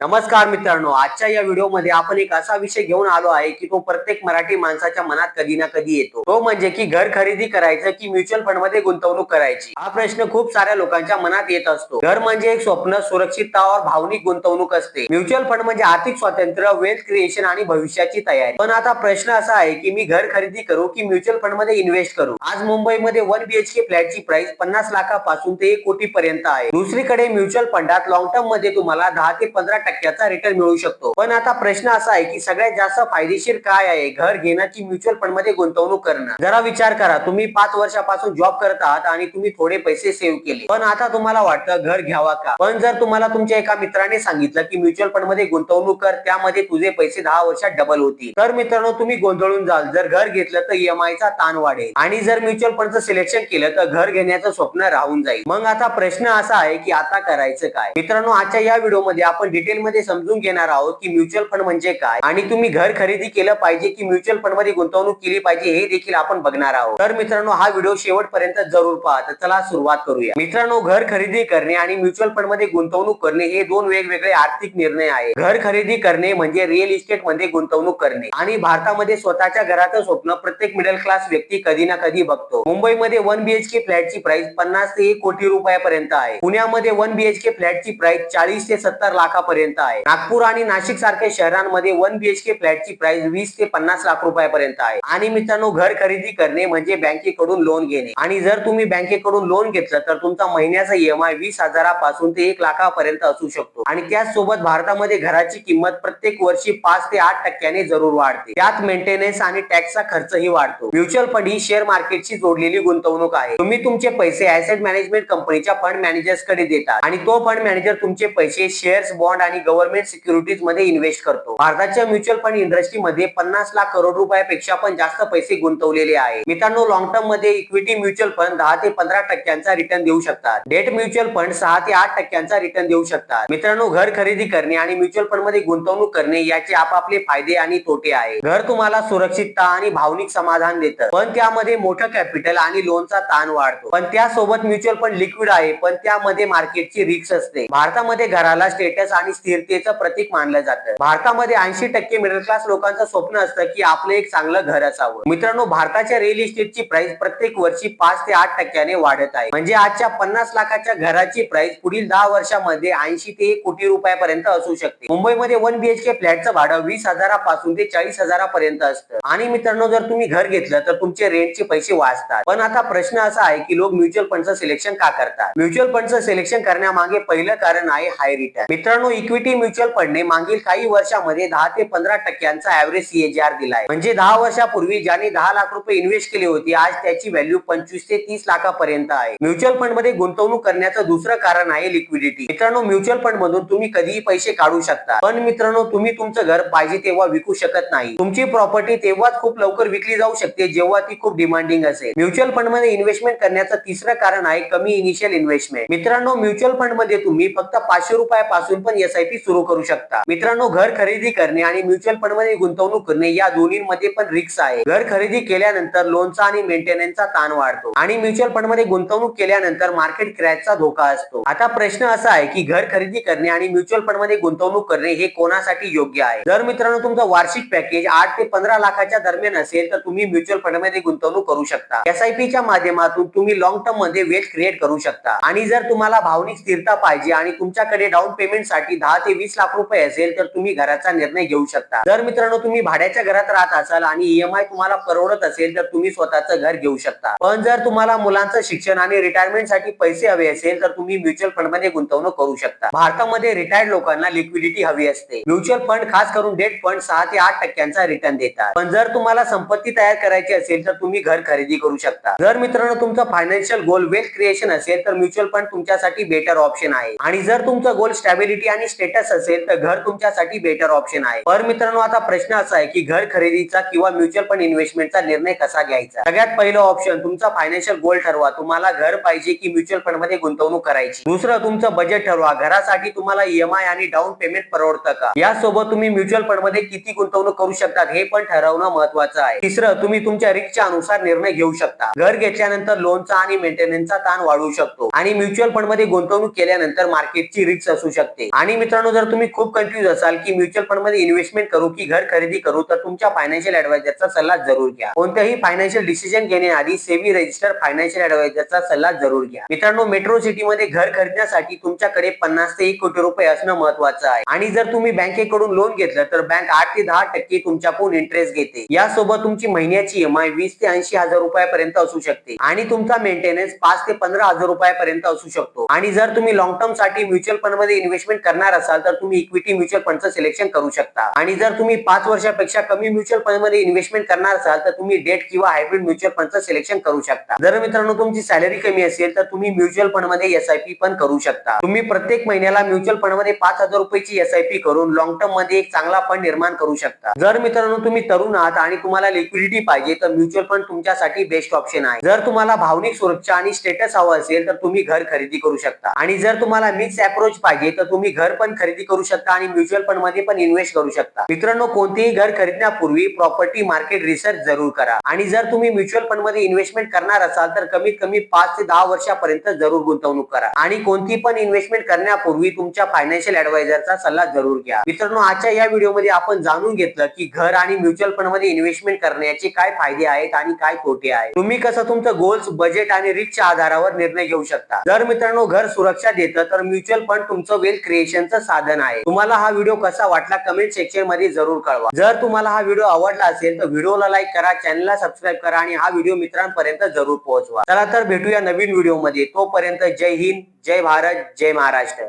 नमस्कार मित्रांनो आजच्या या व्हिडिओमध्ये आपण एक असा विषय घेऊन आलो आहे की तो प्रत्येक मराठी माणसाच्या मनात कधी ना कधी येतो. तो म्हणजे की घर खरेदी करायचं की म्युच्युअल फंडमध्ये गुंतवणूक करायची. हा प्रश्न खूप साऱ्या लोकांच्या मनात येत असतो. घर म्हणजे एक स्वप्न सुरक्षिततावर भावनिक गुंतवणूक असते. म्युच्युअल फंड म्हणजे आर्थिक स्वातंत्र्य वेल्थ क्रिएशन आणि भविष्याची तयारी. पण आता प्रश्न असा आहे की मी घर खरेदी करू की म्युच्युअल फंडमध्ये इन्व्हेस्ट करू? आज मुंबईमध्ये वन बीएचके फ्लॅटची प्राइस पन्नास लाखापासून ते एक कोटी पर्यंत आहे. दुसरीकडे म्युच्युअल फंडात लॉंग टर्ममध्ये तुम्हाला दहा ते पंधरा टक्क्याचा रिटर्न मिळू शकतो. पण आता प्रश्न असा आहे की सगळ्यात जास्त फायदेशीर काय आहे? घर घेण्याची म्युच्युअल फंडमध्ये गुंतवणूक करणं. जरा विचार करा. तुम्ही पाच वर्षापासून जॉब करत आहात आणि तुम्ही थोडे पैसे सेव्ह केले. पण आता तुम्हाला वाटतं घर घ्यावा का? पण जर तुम्हाला तुमच्या एका मित्राने सांगितलं की म्युच्युअल फंडमध्ये गुंतवणूक कर त्यामध्ये तुझे पैसे दहा वर्षात डबल होतील. तर मित्रांनो तुम्ही गोंधळून जाल. जर घर घेतलं तर ईएमआय चा ताण वाढेल. आणि जर म्युच्युअल फंडचं सिलेक्शन केलं तर घर घेण्याचं स्वप्न राहून जाईल. मग आता प्रश्न असा आहे की आता करायचं काय? मित्रांनो आजच्या या व्हिडिओमध्ये आपण डिटेल डिटेलमध्ये समजून घेणार आहोत की म्युच्युअल फंड म्हणजे काय आणि तुम्ही घर खरेदी केलं पाहिजे की म्युच्युअल फंडमध्ये गुंतवणूक केली पाहिजे हे देखील आपण बघणार आहोत. तर मित्रांनो हा व्हिडिओ शेवटपर्यंत जरूर पहा. तर चला सुरुवात करूया. मित्रांनो घर खरेदी करणे आणि म्युच्युअल फंडमध्ये गुंतवणूक करणे हे दोन वेगवेगळे आर्थिक निर्णय आहे घर खरेदी करणे म्हणजे रिअल इस्टेटमध्ये गुंतवणूक करणे आणि भारतामध्ये स्वतःच्या घराचं स्वप्न प्रत्येक मिडल क्लास व्यक्ती कधी ना कधी बघतो. मुंबईमध्ये वन बीएचके फ्लॅटची प्राइस पन्नास ते एक कोटी रुपयापर्यंत आहे. पुण्यामध्ये वन बीएचके फ्लॅटची प्राइस चाळीस ते सत्तर लाखापर्यंत आहे. नागपूर आणि नाशिक सारख्या शहरांमध्ये वन बीएचके फ्लॅटची प्राइस वीस ते पन्नास लाख रुपयापर्यंत आहे. आणि मित्रांनो घर खरेदी करणे म्हणजे बँकेकडून लोन घेणे. आणि जर तुम्ही बँकेकडून लोन घेतलं तर तुमचा महिन्याचा ईएमआय वीस हजारापासून ते एक लाखापर्यंत असू शकतो. आणि त्याचसोबत भारतामध्ये घराची किंमत प्रत्येक वर्षी पाच ते आठ टक्क्याने जरूर वाढते. त्यात मेंटेनन्स आणि टॅक्सचा खर्चही वाढतो. म्युच्युअल फंड ही शेअर मार्केटशी जोडलेली गुंतवणूक आहे. तुम्ही तुमचे पैसे ऍसेट मॅनेजमेंट कंपनीच्या फंड मॅनेजर्सकडे देतात. आणि तो फंड मॅनेजर तुमचे पैसे शेअर्स बॉन्ड आणि गव्हर्नमेंट सिक्युरिटीजमध्ये इन्व्हेस्ट करतो. भारताच्या म्युच्युअल फंड इंडस्ट्रीमध्ये पन्नास लाख करोड रुपयापेक्षा पण जास्त पैसे गुंतवलेले आहे. मित्रांनो लॉंग टर्ममध्ये इक्विटी म्युच्युअल फंड दहा ते पंधरा टक्क्यांचा रिटर्न देऊ शकतात. डेट म्युच्युअल फंड सहा ते आठ टक्क्यांचा रिटर्न देऊ शकतात. मित्रांनो घर खरेदी करणे आणि म्युच्युअल फंडमध्ये गुंतवणूक करणे याचे आपापले फायदे आणि तोटे आहे. घर तुम्हाला सुरक्षितता आणि भावनिक समाधान देतं. पण त्यामध्ये मोठं कॅपिटल आणि लोनचा ताण वाढतो. पण त्यासोबत म्युच्युअल फंड लिक्विड आहे. पण त्यामध्ये मार्केटची रिस्क असते. भारतामध्ये घराला स्टेटस आणि स्थिरतेचं प्रतीक मानलं जातं. भारतामध्ये ऐंशी टक्के मिडल क्लास लोकांचं स्वप्न असतं की आपलं एक चांगलं घर असावं. मित्रांनो भारताच्या रिअल इस्टेटची प्राइस प्रत्येक वर्षी पाच ते आठ टक्क्याने वाढत आहे. म्हणजे आजच्या पन्नास लाखाच्या घराची प्राइस पुढील दहा वर्षामध्ये ऐंशी ते एक कोटी रुपयापर्यंत असू शकते. मुंबईमध्ये वन बीएचके फ्लॅटचं भाडं वीस हजारापासून ते चाळीस हजारापर्यंत असतं. आणि मित्रांनो जर तुम्ही घर घेतलं तर तुमचे रेंटचे पैसे वाचतात. पण आता प्रश्न असा आहे की लोक म्युच्युअल फंडचं सिलेक्शन का करतात? म्युच्युअल फंडचं सिलेक्शन करण्यामागे पहिलं कारण आहे हाय रिटर्न मित्रांनो इक्विटी म्युच्युअल फंडने मागील काही वर्षामध्ये दहा ते पंधरा टक्क्यांचा ऍव्हरेज सीएजीआर दिलाय. म्हणजे दहा वर्षापूर्वी ज्याने दहा लाख रुपये इन्व्हेस्ट केले होते आज त्याची व्हॅल्यू पंचवीस ते तीस लाखापर्यंत आहे. म्युच्युअल फंडमध्ये गुंतवणूक करण्याचं दुसरं कारण आहे लिक्विडिटी मित्रांनो म्युच्युअल फंड मधून तुम्ही कधीही पैसे काढू शकता. पण मित्रांनो तुम्ही तुमचं घर पाहिजे तेव्हा विकू शकत नाही. तुमची प्रॉपर्टी तेव्हाच खूप लवकर विकली जाऊ शकते जेव्हा ती खूप डिमांडिंग असेल. म्युच्युअल फंडमध्ये इन्व्हेस्टमेंट करण्याचं तिसरं कारण आहे कमी इनिशियल इन्व्हेस्टमेंट मित्रांनो म्युच्युअल फंडमध्ये तुम्ही फक्त पाचशे रुपयापासून पण एसआयपी सुरू करू शकता. मित्रांनो घर खरेदी करणे आणि म्युच्युअल फंडमध्ये गुंतवणूक करणे या दोन्हीमध्ये पण रिक्स आहे. घर खरेदी केल्यानंतर लोनचा आणि मेंटेनन्सचा ताण वाढतो आणि म्युच्युअल फंडमध्ये गुंतवणूक केल्यानंतर मार्केट क्रॅशचा धोका असतो. आता प्रश्न असा आहे की घर खरेदी करणे आणि म्युच्युअल फंडमध्ये गुंतवणूक करणे हे कोणासाठी योग्य आहे? जर मित्रांनो तुमचं वार्षिक पॅकेज आठ ते पंधरा लाखाच्या दरम्यान असेल तर तुम्ही म्युच्युअल फंडमध्ये गुंतवणूक करू शकता. एसआयपी च्या माध्यमातून तुम्ही लॉंग टर्ममध्ये वेल्थ क्रिएट करू शकता. आणि जर तुम्हाला भावनिक स्थिरता पाहिजे आणि तुमच्याकडे डाऊन पेमेंटसाठी दहा ते वीस लाख रुपये असेल तर तुम्ही घराचा निर्णय घेऊ शकता. जर मित्रांनो तुम्ही भाड्याच्या घरात राहत असाल आणि ईएमआय तुम्हाला परवडत असेल तर तुम्ही स्वतःचं घर घेऊ शकता. पण जर तुम्हाला मुलांचं शिक्षण आणि रिटायरमेंटसाठी पैसे हवे असेल तर तुम्ही म्युच्युअल फंडमध्ये गुंतवणूक करू शकता. भारतामध्ये रिटायर्ड लोकांना लिक्विडिटी हवी असते. म्युच्युअल फंड खास करून डेट फंड सहा ते आठ टक्क्यांचा रिटर्न देतात. पण जर तुम्हाला संपत्ती तयार करायची असेल तर तुम्ही घर खरेदी करू शकता. जर मित्रांनो तुमचं फायनान्शियल गोल वेल्थ क्रिएशन असेल तर म्युच्युअल फंड तुमच्यासाठी बेटर ऑप्शन आहे. आणि जर तुमचं गोल स्टॅबिलिटी आणि स्टेटस असेल तर घर तुमच्यासाठी बेटर ऑप्शन आहे. पर मित्रांनो आता प्रश्न असा आहे की घर खरेदीचा किंवा म्युच्युअल फंड इन्व्हेस्टमेंटचा निर्णय कसा घ्यायचा? सगळ्यात पहिलं ऑप्शन तुमचा फायनान्शियल गोल ठरवा. तुम्हाला घर पाहिजे की म्युच्युअल फंडमध्ये गुंतवणूक करायची. दुसरं तुमचं बजेट ठरवा. घरासाठी तुम्हाला ईएमआय आणि डाऊन पेमेंट परवडतं का? यासोबत तुम्ही म्युच्युअल फंडमध्ये किती गुंतवणूक करू शकतात हे पण ठरवणं महत्वाचं आहे. तिसरं तुम्ही तुमच्या रिक्सच्या अनुसार निर्णय घेऊ शकता. घर घेतल्यानंतर लोनचा आणि मेंटेनन्सचा ताण वाढू शकतो. आणि म्युच्युअल फंडमध्ये गुंतवणूक केल्यानंतर मार्केटची रिक्स असू शकते. आणि मित्रांनो जर तुम्ही खूप कन्फ्युज असाल की म्युच्युअल फंडमध्ये इन्व्हेस्टमेंट करू की घर खरेदी करू तर तुमच्या फायनान्शियल ऍडवायझरचा सल्ला जरूर घ्या. कोणत्याही फायनान्शियल डिसिजन घेण्याआधी सेव्ही रजिस्टर फायनान्शियल ऍडवायझरचा सल्ला जरूर घ्या. मित्रांनो मेट्रो सिटी मध्ये घर खरेदण्यासाठी तुमच्याकडे पन्नास ते एक कोटी रुपये असणं महत्वाचं आहे. आणि जर तुम्ही बँकेकडून लोन घेतलं तर बँक आठ ते दहा टक्के तुमच्याकडून इंटरेस्ट घेते. यासोबत तुमची महिन्याची ईएमआय वीस ते ऐंशी हजार रुपयापर्यंत असू शकते. आणि तुमचा मेंटेनन्स पाच ते पंधरा हजार रुपयापर्यंत असू शकतो. आणि जर तुम्ही लॉंग टर्मसाठी म्युच्युअल फंडमध्ये इन्व्हेस्टमेंट करणार असाल तर तुम्ही इक्विटी म्युच्युअल फंडचं सिलेक्शन करू शकता. आणि जर तुम्ही पाच वर्षापेक्षा कमी म्युच्युअल फंडमध्ये इन्व्हेस्टमेंट करणार असाल तर तुम्ही डेट किंवा हायब्रिड म्युच्युअल फंडचं सिलेक्शन करू शकता. जर मित्रांनो तुमची सॅलरी कमी असेल तर तुम्ही म्युच्युअल फंडमध्ये एसआयपी पण करू शकता. तुम्ही प्रत्येक महिन्याला म्युच्युअल फंडमध्ये पाच हजार रुपयाची एसआयपी करून लॉंग टर्ममध्ये एक चांगला फंड निर्माण करू शकता. जर मित्रांनो तुम्ही तरुण आहात आणि तुम्हाला लिक्विडिटी पाहिजे तर म्युच्युअल फंड तुमच्यासाठी बेस्ट ऑप्शन आहे. जर तुम्हाला भावनिक सुरक्षा आणि स्टेटस हवं असेल तर तुम्ही घर खरेदी करू शकता. आणि जर तुम्हाला मिक्स अप्रोच पाहिजे तर तुम्ही घर पण खरेदी करू शकता आणि म्युच्युअल फंडमध्ये पण इन्व्हेस्ट करू शकता. मित्रांनो कोणतेही घर खरेदण्यापूर्वी प्रॉपर्टी मार्केट रिसर्च जरूर करा. आणि जर तुम्ही म्युच्युअल फंडमध्ये इन्व्हेस्टमेंट करणार असाल तर कमीत कमी पाच ते दहा वर्षापर्यंत जरूर गुंतवणूक करा. आणि कोणती पण इन्व्हेस्टमेंट करण्यापूर्वी तुमच्या फायनान्शियल ऍडवायझरचा सल्ला जरूर घ्या. मित्रांनो आजच्या या व्हिडिओमध्ये आपण जाणून घेतलं की घर आणि म्युच्युअल फंडमध्ये इन्व्हेस्टमेंट करण्याचे काय फायदे आहेत आणि काय तोटे आहेत. तुम्ही कसं तुमचं गोल्स बजेट आणि रिस्कच्या आधारावर निर्णय घेऊ शकता. जर मित्रांनो घर सुरक्षा देतं तर म्युच्युअल फंड तुमचं वेल्थ क्रिएशनचं साधन आहे. तुम्हाला हा व्हिडिओ कसा वाटला कमेंट सेक्शनमध्ये जरूर कळवा. जर तुम्हाला हा व्हिडिओ आवडला असेल तर व्हिडिओला लाईक करा चॅनलला सबस्क्राईब करा आणि हा व्हिडिओ मित्रांपर्यंत जरूर पोहोचवा. चला तर भेटूया नवीन व्हिडिओमध्ये. तोपर्यंत जय हिंद जय भारत जय महाराष्ट्र.